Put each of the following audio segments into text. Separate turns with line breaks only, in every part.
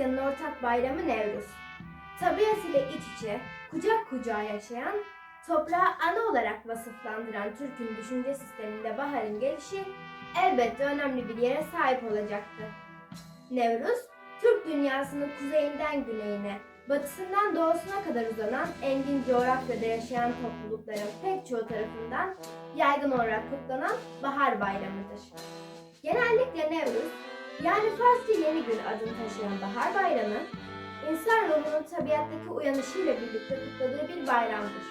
Avrasya'nın ortak bayramı Nevruz. Tabiat iç içe, kucak kucağa yaşayan, toprağı ana olarak vasıflandıran Türk'ün düşünce sisteminde baharın gelişi elbette önemli bir yere sahip olacaktı. Nevruz, Türk dünyasının kuzeyinden güneyine, batısından doğusuna kadar uzanan engin coğrafyada yaşayan toplulukların pek çoğu tarafından yaygın olarak kutlanan bahar bayramıdır. Genellikle Nevruz, yani Farsça yeni gün adını taşıyan bahar bayramı, insan ruhunun tabiattaki uyanışıyla birlikte kutladığı bir bayramdır.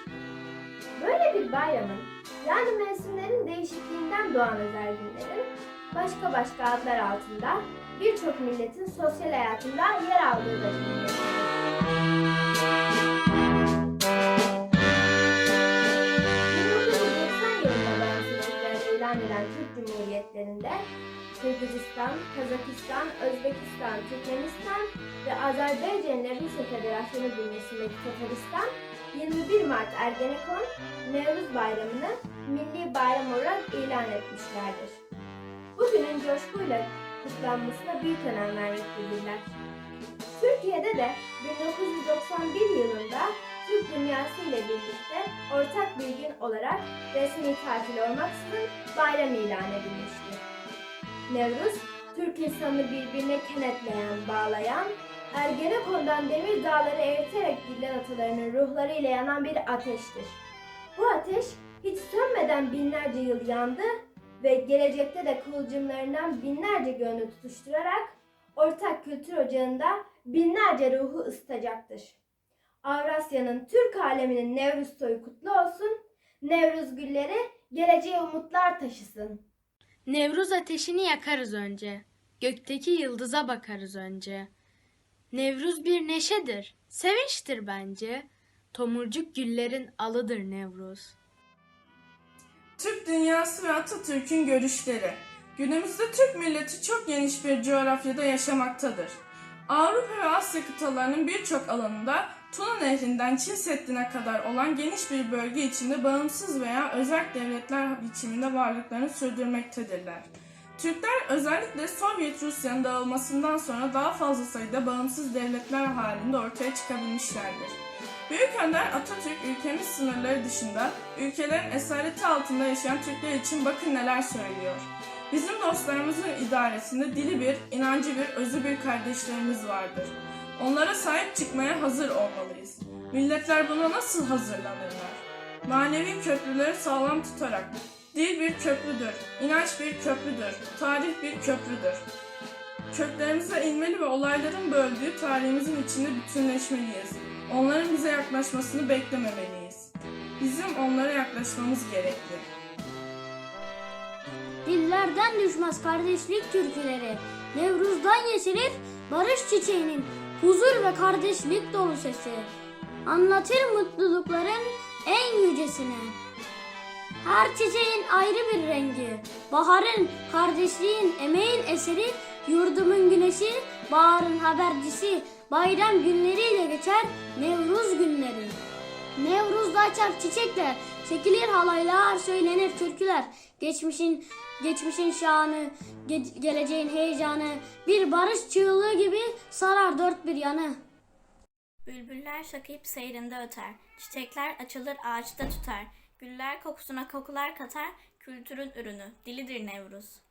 Böyle bir bayramın, yani mevsimlerin değişikliğinden doğan özel günlerin, başka başka adlar altında birçok milletin sosyal hayatında yer aldığı da. Cumhuriyetlerinde Kırgızistan, Kazakistan, Özbekistan, Türkmenistan ve Azerbaycan'la Rusya Federasyonu bünyesindeki Tataristan 21 Mart Ergenekon Nevruz Bayramı'nı milli bayram olarak ilan etmişlerdir. Bugünün coşkuyla kutlanmasına büyük önem vermektedirler. Türkiye'de de 1991 yılında Dünyası ile birlikte ortak bir gün olarak resmi tatil olmaksızın bayram ilan edilmiştir. Nevruz, Türk insanını birbirine kenetleyen, bağlayan, Ergenekon'dan demir dağları eriterek gidilen atalarının ruhlarıyla yanan bir ateştir. Bu ateş hiç sönmeden binlerce yıl yandı ve gelecekte de kıvılcımlarından binlerce gönlü tutuşturarak ortak kültür ocağında binlerce ruhu ısıtacaktır. Avrasya'nın Türk aleminin Nevruz toyu kutlu olsun, Nevruz gülleri geleceğe umutlar taşısın.
Nevruz ateşini yakarız önce. Gökteki yıldıza bakarız önce. Nevruz bir neşedir, sevinçtir bence. Tomurcuk güllerin alıdır Nevruz.
Türk dünyası ve Atatürk'ün görüşleri. Günümüzde Türk milleti çok geniş bir coğrafyada yaşamaktadır. Avrupa ve Asya kıtalarının birçok alanında Tuna Nehri'nden Çin Seddi'ne kadar olan geniş bir bölge içinde bağımsız veya özel devletler biçiminde varlıklarını sürdürmektedirler. Türkler özellikle Sovyet Rusya'nın dağılmasından sonra daha fazla sayıda bağımsız devletler halinde ortaya çıkabilmişlerdir. Büyük Önder Atatürk ülkemiz sınırları dışında ülkelerin esareti altında yaşayan Türkler için bakın neler söylüyor. Bizim dostlarımızın idaresinde dili bir, inancı bir, özü bir kardeşlerimiz vardır. Onlara sahip çıkmaya hazır olmalıyız. Milletler buna nasıl hazırlanırlar? Manevi köprüleri sağlam tutarak. Dil bir köprüdür, inanç bir köprüdür, tarih bir köprüdür. Köklerimize inmeli ve olayların böldüğü tarihimizin içinde bütünleşmeliyiz. Onların bize yaklaşmasını beklememeliyiz. Bizim onlara yaklaşmamız gerekli.
Dillerden düşmez kardeşlik türküleri. Nevruz'dan yeşerir barış çiçeğinin huzur ve kardeşlik dolu sesi. Anlatır mutlulukların en yücesine. Her çiçeğin ayrı bir rengi. Baharın, kardeşliğin, emeğin eseri, yurdumun güneşi, baharın habercisi, bayram günleriyle geçer Nevruz günleri. Nevruz'da açar çiçekler, çekilir halaylar, söylenir türküler. Geçmişin geçmişin şanı, ge- geleceğin heyecanı, bir barış çığlığı gibi sarar dört bir yanı.
Bülbüller şakayıp seyrinde öter. Çiçekler açılır ağaçta tutar. Güller kokusuna kokular katar. Kültürün ürünü, dilidir Nevruz.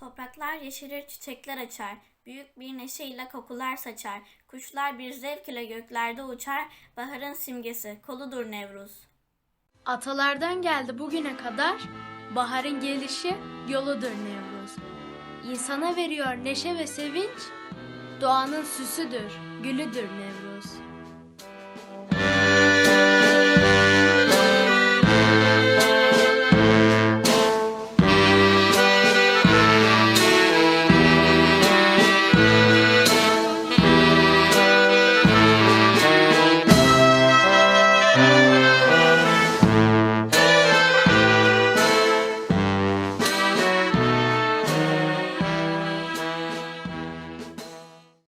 Topraklar yeşerir, çiçekler açar. Büyük bir neşeyle kokular saçar. Kuşlar bir zevk ile göklerde uçar. Baharın simgesi, koludur Nevruz.
Atalardan geldi bugüne kadar, baharın gelişi yoludur Nevruz. İnsana veriyor neşe ve sevinç, doğanın süsüdür, gülüdür Nevruz.